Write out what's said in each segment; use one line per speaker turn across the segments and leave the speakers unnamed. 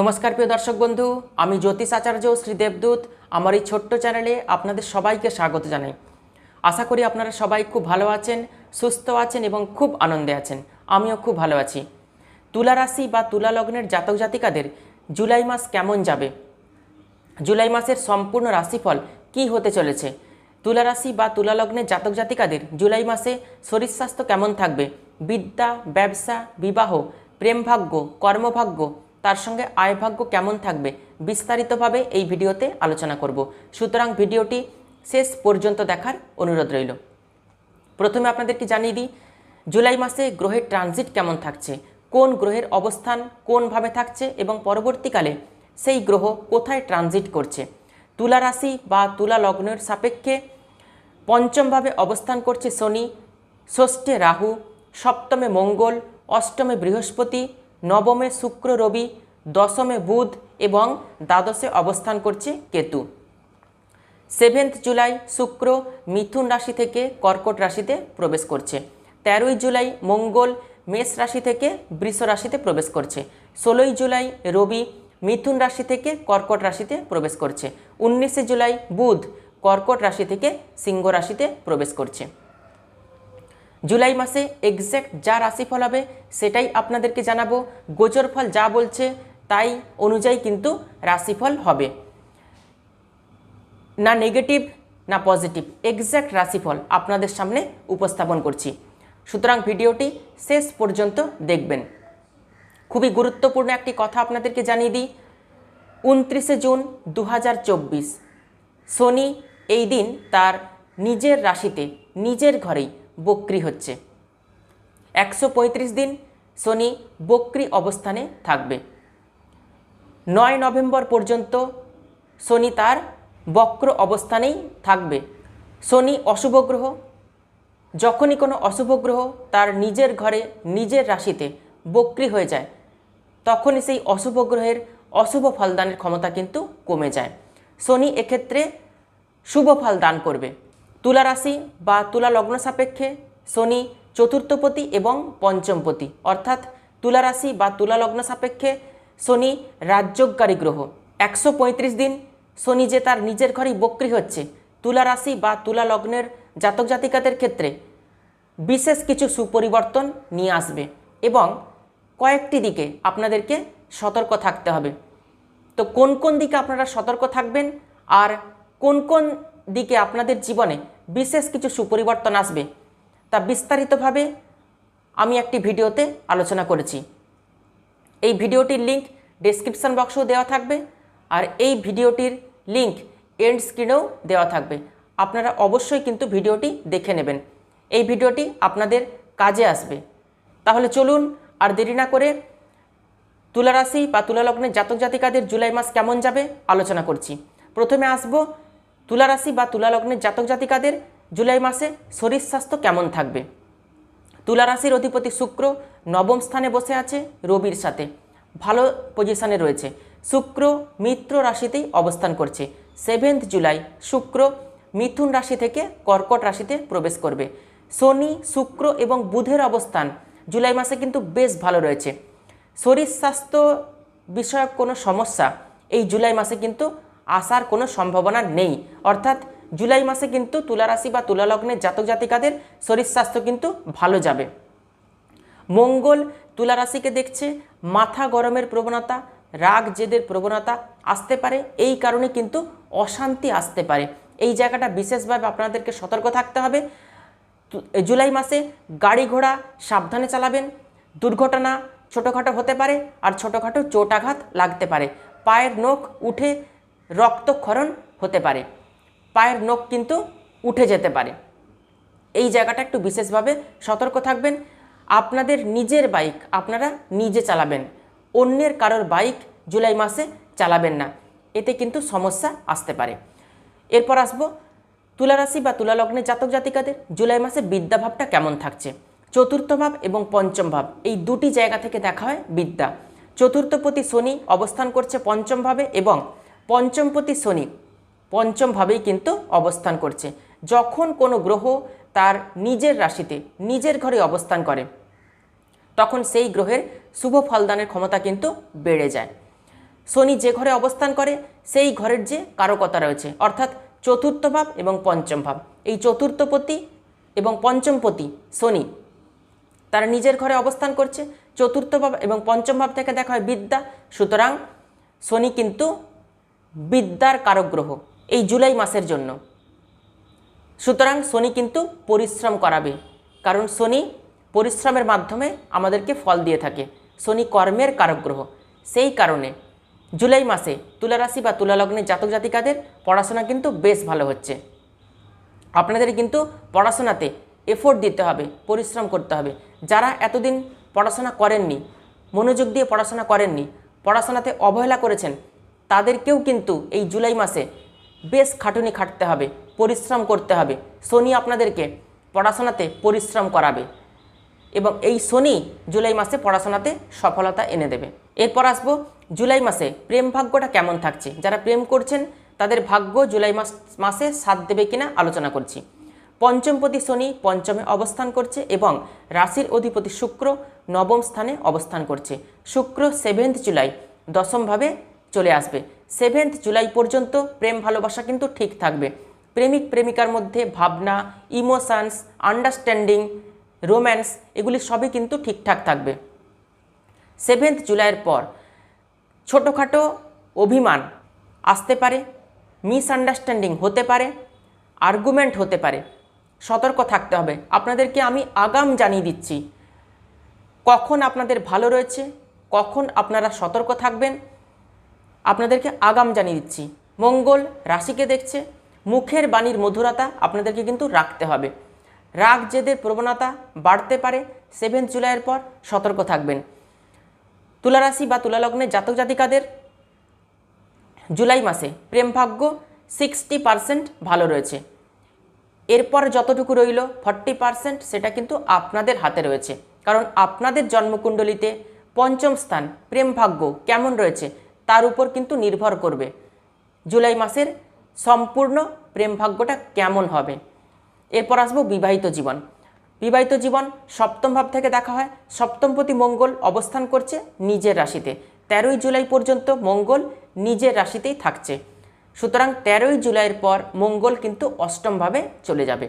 নমস্কার প্রিয় দর্শক বন্ধু, আমি জ্যোতিষ আচার্য শ্রী দেবদূত। আমার এই ছোট্ট চ্যানেলে আপনাদের সবাইকে স্বাগত জানাই। আশা করি আপনারা সবাই খুব ভালো আছেন, সুস্থ আছেন এবং খুব আনন্দে আছেন। আমিও খুব ভালো আছি। তুলা রাশি বা তুলা লগ্নের জাতক জাতিকাদের জুলাই মাস কেমন যাবে? জুলাই মাসের সম্পূর্ণ রাশিফল কি হতে চলেছে? তুলা রাশি বা তুলা লগ্নের জাতক জাতিকাদের জুলাই মাসে শরীর স্বাস্থ্য কেমন থাকবে? বিদ্যা, ব্যবসা, বিবাহ, প্রেমভাগ্য, কর্মভাগ্য তার সঙ্গে আয়ভাগ্য কেমন থাকবে বিস্তারিতভাবে এই ভিডিওতে আলোচনা করব। সুতরাং ভিডিওটি শেষ পর্যন্ত দেখার অনুরোধ রইল। প্রথমে আপনাদেরকে জানিয়ে দিই, জুলাই মাসে গ্রহের ট্রানজিট কেমন থাকছে, কোন গ্রহের অবস্থান কোনভাবে থাকছে এবং পরবর্তীকালে সেই গ্রহ কোথায় ট্রানজিট করছে। তুলা রাশি বা তুলা লগ্নের সাপেক্ষে পঞ্চমভাবে অবস্থান করছে শনি, ষষ্ঠে রাহু, সপ্তমে মঙ্গল, অষ্টমে বৃহস্পতি, নবমে শুক্র রবি দশমে বুধ এবং দ্বাদশে অবস্থান করছে কেতু। সেভেন্থ জুলাই শুক্র মিথুন রাশি থেকে কর্কট রাশিতে প্রবেশ করছে। তেরোই জুলাই মঙ্গল মেষ রাশি থেকে বৃষ রাশিতে প্রবেশ করছে। ষোলোই জুলাই রবি মিথুন রাশি থেকে কর্কট রাশিতে প্রবেশ করছে। উনিশে জুলাই বুধ কর্কট রাশি থেকে সিংহ রাশিতে প্রবেশ করছে। জুলাই মাসে এক্স্যাক্ট যা রাশিফল হবে সেটাই আপনাদেরকে জানাব। গোচর ফল যা বলছে তাই অনুযায়ী কিন্তু রাশিফল হবে। না নেগেটিভ না পজিটিভ এক্স্যাক্ট রাশিফল আপনাদের সামনে উপস্থাপন করছি। সুতরাং ভিডিওটি শেষ পর্যন্ত দেখবেন। খুবই গুরুত্বপূর্ণ একটি কথা আপনাদেরকে জানিয়ে দিই। উনত্রিশে জুন দু হাজার চব্বিশ, শনি এই দিন তার নিজের রাশিতে, নিজের ঘরেই বক্রি হচ্ছে। একশো পঁয়ত্রিশ দিন শনি বক্রি অবস্থানে থাকবে। নয় নভেম্বর পর্যন্ত শনি তার বক্র অবস্থানেই থাকবে। শনি অশুভ গ্রহ, যখনই কোনো অশুভ গ্রহ তার নিজের ঘরে, নিজের রাশিতে বক্রি হয়ে যায়, তখনই সেই অশুভ গ্রহের অশুভ ফলদানের ক্ষমতা কিন্তু কমে যায়। শনি এক্ষেত্রে শুভ ফল দান করবে। তুলা রাশি বা তুলা লগ্ন সাপেক্ষে শনি চতুর্থপতি এবং পঞ্চমপতি, অর্থাৎ তুলা রাশি বা তুলা লগ্ন সাপেক্ষে শনি রাজ্যকারী গ্রহ। একশো পঁয়ত্রিশ দিন শনি যে তার নিজের ঘরেই বক্রি হচ্ছে, তুলা রাশি বা তুলা লগ্নের জাতক জাতিকাদের ক্ষেত্রে বিশেষ কিছু সুপরিবর্তন নিয়ে আসবে এবং কয়েকটি দিকে আপনাদেরকে সতর্ক থাকতে হবে। তো কোন কোন দিকে আপনারা সতর্ক থাকবেন আর কোন কোন দিকে আপনাদের জীবনে বিশেষ কিছু সুপরিবর্তন আসবে তা বিস্তারিতভাবে আমি একটি ভিডিওতে আলোচনা করেছি। এই ভিডিওটির লিঙ্ক ডেসক্রিপশন বক্সেও দেওয়া থাকবে আর এই ভিডিওটির লিঙ্ক এন্ড স্ক্রিনেও দেওয়া থাকবে। আপনারা অবশ্যই কিন্তু ভিডিওটি দেখে নেবেন। এই ভিডিওটি আপনাদের কাজে আসবে। তাহলে চলুন আর দেরি না করে তুলা রাশি বা তুলা লগ্নের জাতক জাতিকাদের জুলাই মাস কেমন যাবে আলোচনা করছি। প্রথমে আসব তুলা রাশি বা তুলা লগ্নের জাতক জাতিকাদের জুলাই মাসে শরীর স্বাস্থ্য কেমন থাকবে। তুলা রাশির অধিপতি শুক্র নবম স্থানে বসে আছে রবির সাথে। ভালো পজিশনে রয়েছে। শুক্র মিত্র রাশিতেই অবস্থান করছে। সেভেন্থ জুলাই শুক্র মিথুন রাশি থেকে কর্কট রাশিতে প্রবেশ করবে। শনি, শুক্র এবং বুধের অবস্থান জুলাই মাসে কিন্তু বেশ ভালো রয়েছে। শরীর স্বাস্থ্য বিষয়ক কোনো সমস্যা এই জুলাই মাসে কিন্তু আসার কোনো সম্ভাবনা নেই। অর্থাৎ জুলাই মাসে কিন্তু তুলা রাশি বা তুলা লগ্নের জাতক জাতিকাদের শরীর স্বাস্থ্য কিন্তু ভালো যাবে। মঙ্গল তুলা রাশিকে দেখছে, মাথা গরমের প্রবণতা, রাগ জেদের প্রবণতা আসতে পারে, এই কারণে কিন্তু অশান্তি আসতে পারে। এই জায়গাটা বিশেষভাবে আপনাদেরকে সতর্ক থাকতে হবে। জুলাই মাসে গাড়ি ঘোড়া সাবধানে চালাবেন, দুর্ঘটনা ছোটোখাটো হতে পারে আর ছোটোখাটো চোটাঘাত লাগতে পারে। পায়ের নখ উঠে রক্তক্ষরণ হতে পারে। পায়ের নখ কিন্তু উঠে যেতে পারে। এই জায়গাটা একটু বিশেষভাবে সতর্ক থাকবেন। আপনাদের নিজের বাইক আপনারা নিজে চালাবেন। অন্যের কারোর বাইক জুলাই মাসে চালাবেন না। এতে কিন্তু সমস্যা আসতে পারে। এরপর আসব তুলা রাশি বা তুলা লগ্নের জাতক জাতিকাদের জুলাই মাসে বিদ্যাভাবটা কেমন থাকছে? চতুর্থ ভাব এবং পঞ্চম ভাব, এই দুটি জায়গা থেকে দেখা হয় বিদ্যা। চতুর্থপতি শনি অবস্থান করছে পঞ্চম ভাবে এবং পঞ্চমপতি শনি পঞ্চম ভাবেই কিন্তু অবস্থান করছে। যখন কোনো গ্রহ তার নিজের রাশিতে, নিজের ঘরে অবস্থান করে, তখন সেই গ্রহের শুভ ফলদানের ক্ষমতা কিন্তু বেড়ে যায়। শনি যে ঘরে অবস্থান করে, সেই ঘরের যে কারকতা রয়েছে, অর্থাৎ চতুর্থ ভাব এবং পঞ্চম ভাব, এই চতুর্থপতি এবং পঞ্চমপতি শনি তারা নিজের ঘরে অবস্থান করছে। চতুর্থ ভাব এবং পঞ্চম ভাব থেকে দেখা হয় বিদ্যা। সুতরাং শনি কিন্তু বিদ্যার কারক গ্রহ। এই জুলাই মাসের জন্য। সুতরাং শনি কিন্তু পরিশ্রম করাবে। কারণ শনি পরিশ্রমের মাধ্যমে আমাদেরকে ফল দিয়ে থাকে। শনি কর্মের কারক গ্রহ। সেই কারণে জুলাই মাসে তুলা রাশি বা তুলা লগ্নের জাতক জাতিকাদের পড়াশোনা কিন্তু বেশ ভালো হচ্ছে। আপনাদের কিন্তু পড়াশোনাতে এফোর্ট দিতে হবে, পরিশ্রম করতে হবে। যারা এতদিন পড়াশোনা করেননি, মনোযোগ দিয়ে পড়াশোনা করেননি, পড়াশোনাতে অবহেলা করেছেন, তাদেরকেও কিন্তু এই জুলাই মাসে বেশ খাটুনি খাটতে হবে, পরিশ্রম করতে হবে। শনি আপনাদেরকে পড়াশোনাতে পরিশ্রম করাবে এবং এই শনি জুলাই মাসে পড়াশোনাতে সফলতা এনে দেবে। এরপর আসব জুলাই মাসে প্রেম ভাগ্যটা কেমন থাকছে? যারা প্রেম করছেন, তাদের ভাগ্য জুলাই মাস, মাসে সাথ দেবে কিনা আলোচনা করছি। পঞ্চমপতি শনি পঞ্চমে অবস্থান করছে এবং রাশির অধিপতি শুক্র নবম স্থানে অবস্থান করছে। শুক্র সেভেন্থ জুলাই দশমভাবে চলে আসবে। সেভেন্থ জুলাই পর্যন্ত প্রেম ভালোবাসা কিন্তু ঠিক থাকবে। প্রেমিক, প্রেমিকার মধ্যে ভাবনা ইমোশনস আন্ডারস্ট্যান্ডিং রোম্যান্স এগুলি সবই কিন্তু ঠিকঠাক থাকবে। সেভেন্থ জুলাইয়ের পর ছোটোখাটো অভিমান আসতে পারে মিসআন্ডারস্ট্যান্ডিং হতে পারে আর্গুমেন্ট হতে পারে। সতর্ক থাকতে হবে। আপনাদেরকে আমি আগাম জানিয়ে দিচ্ছি, কখন আপনাদের ভালো রয়েছে, কখন আপনারা সতর্ক থাকবেন আপনাদেরকে আগাম জানিয়ে দিচ্ছি। মঙ্গল রাশিকে দেখছে, মুখের বাণীর মধুরতা আপনাদেরকে কিন্তু রাখতে হবে। রাগ, জেদের প্রবণতা বাড়তে পারে। সেভেন জুলাইয়ের পর সতর্ক থাকবেন। তুলারাশি বা তুলালগ্নের জাতক জাতিকাদের জুলাই মাসে প্রেম ভাগ্য সিক্সটি পারসেন্ট ভালো রয়েছে। এরপর যতটুকু রইল ফর্টি পারসেন্ট সেটা কিন্তু আপনাদের হাতে রয়েছে। কারণ আপনাদের জন্মকুণ্ডলিতে পঞ্চম স্থান, প্রেম ভাগ্য কেমন রয়েছে? তার উপর কিন্তু নির্ভর করবে। জুলাই মাসের সম্পূর্ণ প্রেম ভাগ্যটা কেমন হবে? এরপর আসব বিবাহিত জীবন। বিবাহিত জীবন সপ্তম ভাব থেকে দেখা হয়। সপ্তমপতি মঙ্গল অবস্থান করছে নিজের রাশিতে। তেরোই জুলাই পর্যন্ত মঙ্গল নিজের রাশিতেই থাকছে। সুতরাং তেরোই জুলাইয়ের পর মঙ্গল কিন্তু অষ্টমভাবে চলে যাবে।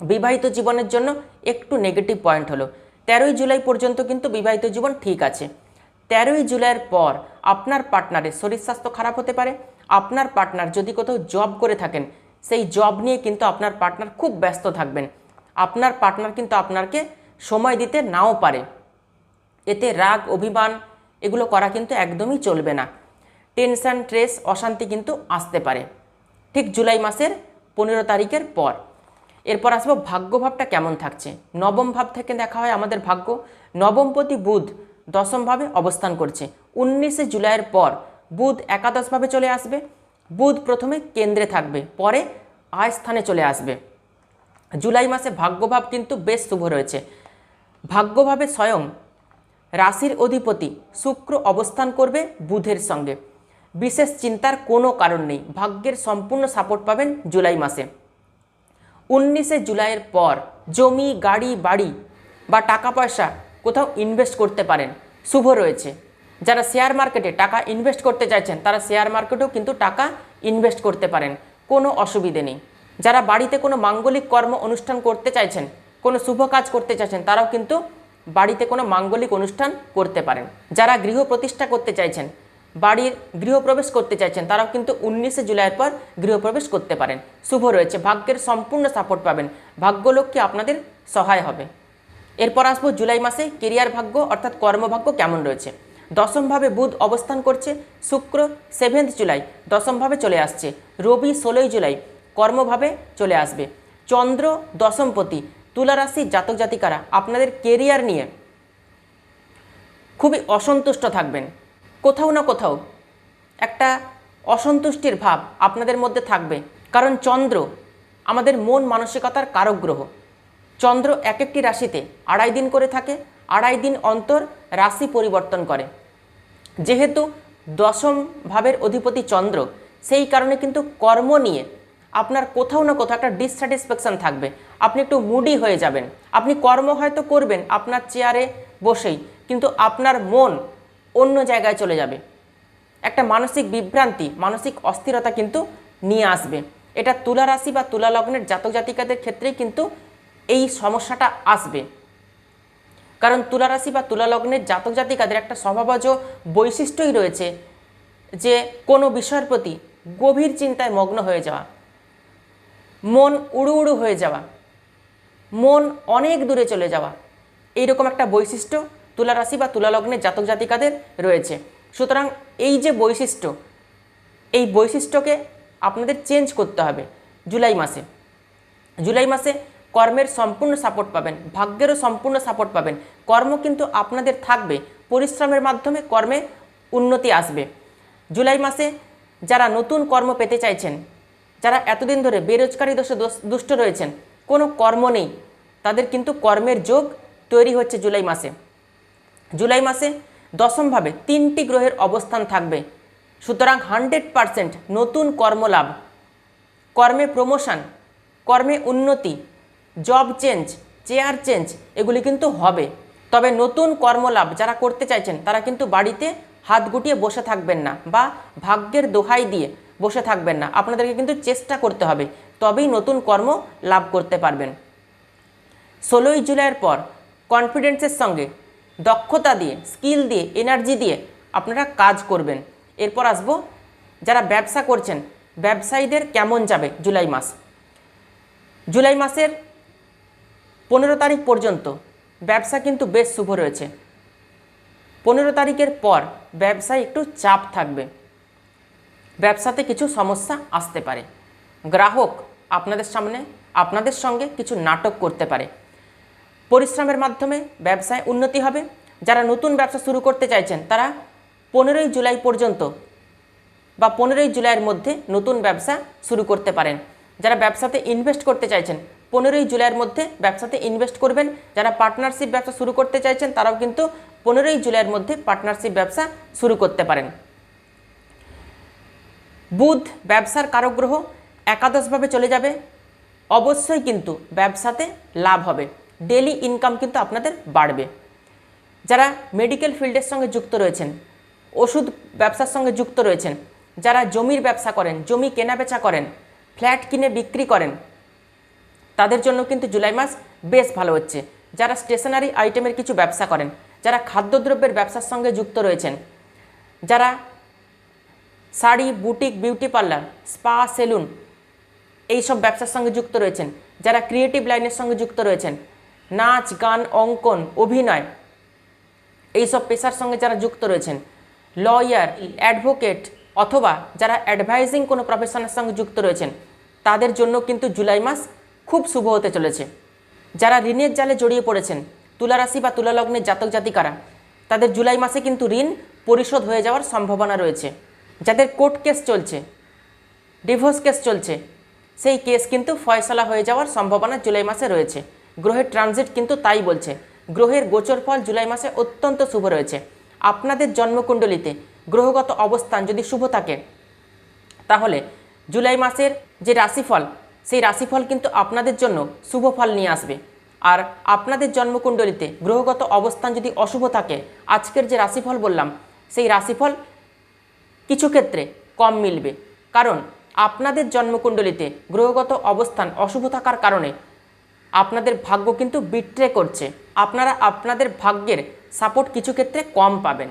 বিবাহিত জীবনের জন্য একটু নেগেটিভ পয়েন্ট হলো। তেরোই জুলাই পর্যন্ত কিন্তু বিবাহিত জীবন ঠিক আছে। তেরোই জুলাইয়ের পর আপনার পার্টনারের শরীর স্বাস্থ্য খারাপ হতে পারে। আপনার পার্টনার যদি কোথাও জব করে থাকেন, সেই জব নিয়ে কিন্তু আপনার পার্টনার খুব ব্যস্ত থাকবেন। আপনার পার্টনার কিন্তু আপনাকে সময় দিতে নাও পারে। এতে রাগ, অভিমান এগুলো করা কিন্তু একদমই চলবে না। টেনশন, স্ট্রেস, অশান্তি কিন্তু আসতে পারে। ঠিক জুলাই মাসের পনেরো তারিখের পর। এরপর আসব ভাগ্যভাবটা কেমন থাকছে? নবম ভাব থেকে দেখা হয় আমাদের ভাগ্য। নবমপতি বুধ দশমভাবে অবস্থান করছে। উনিশে জুলাইয়ের পর বুধ একাদশভাবে চলে আসবে। বুধ প্রথমে কেন্দ্রে থাকবে, পরে আয় স্থানে চলে আসবে। জুলাই মাসে ভাগ্যভাব কিন্তু বেশ শুভ রয়েছে। ভাগ্যভাবে স্বয়ং রাশির অধিপতি শুক্র অবস্থান করবে বুধের সঙ্গে। বিশেষ চিন্তার কোনো কারণ নেই। ভাগ্যের সম্পূর্ণ সাপোর্ট পাবেন জুলাই মাসে। উনিশে জুলাইয়ের পর জমি, গাড়ি, বাড়ি বা টাকা পয়সা কোথাও ইনভেস্ট করতে পারেন। শুভ রয়েছে। যারা শেয়ার মার্কেটে টাকা ইনভেস্ট করতে চাইছেন, তারা শেয়ার মার্কেটেও কিন্তু টাকা ইনভেস্ট করতে পারেন। কোনো অসুবিধে নেই। যারা বাড়িতে কোনো মাঙ্গলিক কর্ম অনুষ্ঠান করতে চাইছেন, কোনো শুভ কাজ করতে চাইছেন, তারাও কিন্তু বাড়িতে কোনো মাঙ্গলিক অনুষ্ঠান করতে পারেন। যারা গৃহ প্রতিষ্ঠা করতে চাইছেন, বাড়ির গৃহপ্রবেশ করতে চাইছেন, তারাও কিন্তু উনিশে জুলাইয়ের পর গৃহপ্রবেশ করতে পারেন। শুভ রয়েছে। ভাগ্যের সম্পূর্ণ সাপোর্ট পাবেন। ভাগ্যলক্ষ্মী আপনাদের সহায় হবে। এরপর আসব জুলাই মাসে কেরিয়ার ভাগ্য অর্থাৎ কর্মভাগ্য কেমন রয়েছে। দশমভাবে বুধ অবস্থান করছে, শুক্র সেভেন্থ জুলাই দশমভাবে চলে আসছে, রবি ষোলোই জুলাই কর্মভাবে চলে আসবে। চন্দ্র দশমপতি তুলা রাশির জাতক জাতিকারা, আপনাদের কেরিয়ার নিয়ে খুবই অসন্তুষ্ট থাকবেন। কোথাও না কোথাও একটা অসন্তুষ্টির ভাব আপনাদের মধ্যে থাকবে, কারণ চন্দ্র আমাদের মন মানসিকতার কারক গ্রহ। চন্দ্র এক একটি রাশিতে আড়াই দিন করে থাকে, আড়াই দিন অন্তর রাশি পরিবর্তন করে। যেহেতু দশম ভাবের অধিপতি চন্দ্র, সেই কারণে কিন্তু কর্ম নিয়ে আপনার কোথাও না কোথাও একটা ডিসস্যাটিসফ্যাকশন থাকবে। আপনি একটু মুডি হয়ে যাবেন। আপনি কর্ম হয়তো করবেন আপনার চেয়ারে বসেই, কিন্তু আপনার মন অন্য জায়গায় চলে যাবে। একটা মানসিক বিভ্রান্তি, মানসিক অস্থিরতা কিন্তু নিয়ে আসবে। এটা তুলা রাশি বা তুলা লগ্নের জাতক জাতিকাদের ক্ষেত্রেই কিন্তু এই সমস্যাটা আসবে। কারণ তুলা রাশি বা তুলা লগ্নের জাতক জাতিকাদের একটা স্বভাবজ বৈশিষ্ট্যই রয়েছে যে কোনো বিষয়ের প্রতি গভীর চিন্তায় মগ্ন হয়ে যাওয়া, মন উড়ু উড়ু হয়ে যাওয়া, মন অনেক দূরে চলে যাওয়া, এইরকম একটা বৈশিষ্ট্য তুলা রাশি বা তুলা লগ্নের জাতক জাতিকাদের রয়েছে। সুতরাং এই যে বৈশিষ্ট্য, এই বৈশিষ্ট্যকে আপনাদের চেঞ্জ করতে হবে জুলাই মাসে। জুলাই মাসে কর্মের সম্পূর্ণ সাপোর্ট পাবেন, ভাগ্যেরও সম্পূর্ণ সাপোর্ট পাবেন। কর্ম কিন্তু আপনাদের থাকবে, পরিশ্রমের মাধ্যমে কর্মে উন্নতি আসবে। জুলাই মাসে যারা নতুন কর্ম পেতে চাইছেন, যারা এতদিন ধরে বেরোজগারি দোষে দোষ- দুষ্ট রয়েছেন, কোনো কর্ম নেই, তাদের কিন্তু কর্মের যোগ তৈরি হচ্ছে জুলাই মাসে। জুলাই মাসে দশমভাবে তিনটি গ্রহের অবস্থান থাকবে। সুতরাং হান্ড্রেড পারসেন্ট নতুন কর্মলাভ কর্মে প্রমোশন কর্মে উন্নতি জব চেঞ্জ চেয়ার চেঞ্জ এগুলি কিন্তু হবে। তবে নতুন কর্মলাভ যারা করতে চাইছেন, তারা কিন্তু বাড়িতে হাত গুটিয়ে বসে থাকবেন না বা ভাগ্যের দোহাই দিয়ে বসে থাকবেন না। আপনাদেরকে কিন্তু চেষ্টা করতে হবে, তবেই নতুন কর্ম লাভ করতে পারবেন। ষোলোই জুলাইয়ের পর কনফিডেন্সের সঙ্গে দক্ষতা দিয়ে স্কিল দিয়ে এনার্জি দিয়ে আপনারা কাজ করবেন। এরপর আসব যারা ব্যবসা করছেন, ব্যবসায়ীদের কেমন যাবে জুলাই মাস? জুলাই মাসের পনেরো তারিখ পর্যন্ত ব্যবসা কিন্তু বেশ শুভ রয়েছে। পনেরো তারিখের পর ব্যবসায় একটু চাপ থাকবে। ব্যবসাতে কিছু সমস্যা আসতে পারে। গ্রাহক আপনাদের সামনে, আপনাদের সঙ্গে কিছু নাটক করতে পারে। পরিশ্রমের মাধ্যমে ব্যবসায় উন্নতি হবে। যারা নতুন ব্যবসা শুরু করতে চাইছেন, তারা পনেরোই জুলাই পর্যন্ত বা পনেরোই জুলাইয়ের মধ্যে নতুন ব্যবসা শুরু করতে পারেন। যারা ব্যবসাতে ইনভেস্ট করতে চাইছেন পনেরোই জুলাইয়ের মধ্যে ব্যবসাতে ইনভেস্ট করবেন। যারা পার্টনারশিপ ব্যবসা শুরু করতে চাইছেন, তারাও কিন্তু পনেরোই জুলাইয়ের মধ্যে পার্টনারশিপ ব্যবসা শুরু করতে পারেন। বুধ ব্যবসার কারগ্রহ একাদশভাবে চলে যাবে। অবশ্যই কিন্তু ব্যবসাতে লাভ হবে। ডেলি ইনকাম কিন্তু আপনাদের বাড়বে। যারা মেডিকেল ফিল্ডের সঙ্গে যুক্ত রয়েছেন, ওষুধ ব্যবসার সঙ্গে যুক্ত রয়েছেন, যারা জমির ব্যবসা করেন, জমি কেনাবেচা করেন, ফ্ল্যাট কিনে বিক্রি করেন তাদের জন্য কিন্তু জুলাই মাস বেশ ভালো হচ্ছে। যারা স্টেশনারি আইটেমের কিছু ব্যবসা করেন, যারা খাদ্যদ্রব্যের ব্যবসার সঙ্গে যুক্ত রয়েছেন, যারা sari, boutique beauty parlour spa salon এইসব ব্যবসার সঙ্গে যুক্ত রয়েছেন, যারা ক্রিয়েটিভ লাইনের সঙ্গে যুক্ত রয়েছেন, নাচ, গান, অঙ্কন, অভিনয় এইসব পেশার সঙ্গে যারা যুক্ত রয়েছেন লয়ার অ্যাডভোকেট অথবা যারা অ্যাডভাইজিং কোনো প্রফেশনের সঙ্গে যুক্ত রয়েছেন, তাদের জন্য কিন্তু জুলাই মাস খুব শুভ হতে চলেছে। যারা ঋণের জালে জড়িয়ে পড়েছেন তুলা রাশি বা তুলালগ্নের জাতক জাতিকারা, তাদের জুলাই মাসে কিন্তু ঋণ পরিশোধ হয়ে যাওয়ার সম্ভাবনা রয়েছে। যাদের কোর্ট কেস চলছে, ডিভোর্স কেস চলছে, সেই কেস কিন্তু ফয়সলা হয়ে যাওয়ার সম্ভাবনা জুলাই মাসে রয়েছে। গ্রহের ট্রানজিট কিন্তু তাই বলছে। গ্রহের গোচর ফল জুলাই মাসে অত্যন্ত শুভ রয়েছে। আপনাদের জন্মকুণ্ডলিতে গ্রহগত অবস্থান যদি শুভ থাকে, তাহলে জুলাই মাসের যে রাশিফল সেই রাশিফল কিন্তু আপনাদের জন্য শুভ ফল নিয়ে আসবে। আর আপনাদের জন্মকুণ্ডলিতে গ্রহগত অবস্থান যদি অশুভ থাকে, আজকের যে রাশিফল বললাম, সেই রাশিফল কিছু ক্ষেত্রে কম মিলবে। কারণ আপনাদের জন্মকুণ্ডলিতে গ্রহগত অবস্থান অশুভ থাকার কারণে আপনাদের ভাগ্য কিন্তু বিট্রে করছে। আপনারা আপনাদের ভাগ্যের সাপোর্ট কিছু ক্ষেত্রে কম পাবেন।